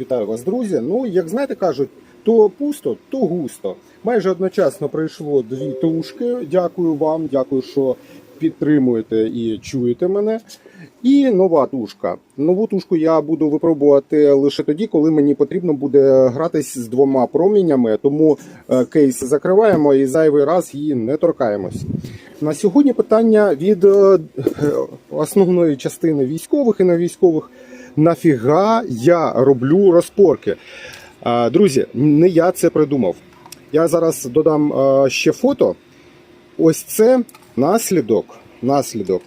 Вітаю вас, друзі. Ну, як знаєте, кажуть, то пусто, то густо. Майже одночасно прийшло дві тушки. Дякую вам, дякую, що підтримуєте і чуєте мене. І нова тушка. Нову тушку я буду випробувати лише тоді, коли мені потрібно буде гратись з двома промінями. Тому е, кейс закриваємо і зайвий раз її не торкаємось. На сьогодні питання від е, основної частини військових і невійськових. Нафіга я роблю розпорки? Друзі, не я це придумав. Я зараз додам ще фото. Ось це наслідок, наслідок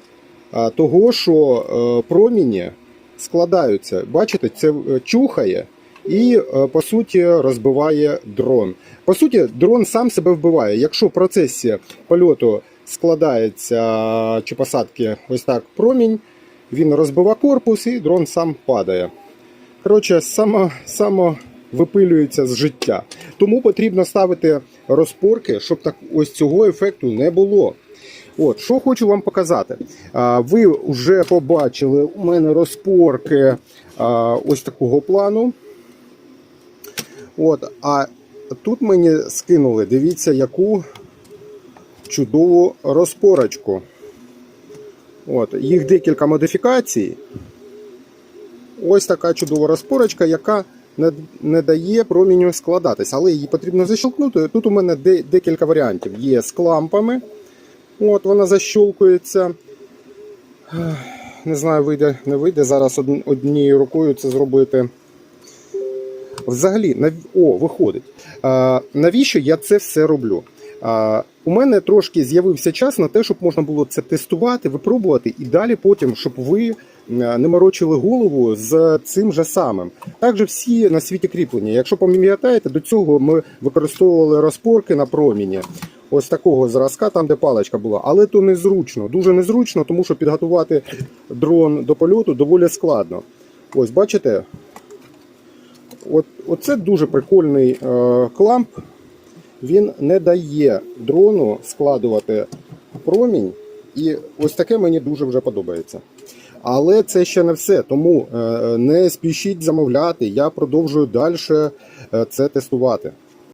того, що е, проміні складаються. Бачите, це е, чухає і е, по суті розбиває дрон. По суті, дрон сам себе вбиває. Якщо в процесі польоту складається чи посадки ось так промінь, він розбива корпус і дрон сам падає. Коротше, само, само випилюється з життя. Тому потрібно ставити розпорки, щоб так ось цього ефекту не було. От, що хочу вам показати. А, ви вже побачили у мене розпорки а, ось такого плану. От, а тут мені скинули, дивіться, яку чудову розпорочку. От, їх декілька модифікацій. Ось така чудова розпорочка, яка не, не дає проміню складатись, але її потрібно защелкнути. Тут у мене де, декілька варіантів. Є з клампами. От вона защолкується. Ех, Не знаю, вийде, не вийде. Зараз од- однією рукою це зробити. Взагалі, нав... о, виходить. А, навіщо я це все роблю? У мене трошки з'явився час на те, щоб можна було це тестувати, випробувати і далі потім, щоб ви е, не морочили голову з цим же самим. Також всі на світі кріплення. Якщо пам'ятаєте, до цього ми використовували розпорки на проміні. Ось такого зразка, там де паличка була, але то незручно, дуже незручно, тому що підготувати дрон до польоту доволі складно. Ось бачите, От, оце дуже прикольний е, кламп. Він не дає дрону складувати промінь. І ось таке мені дуже вже подобається. Але це ще не все. Тому е, не спішіть замовляти. Я продовжую далі е, це тестувати.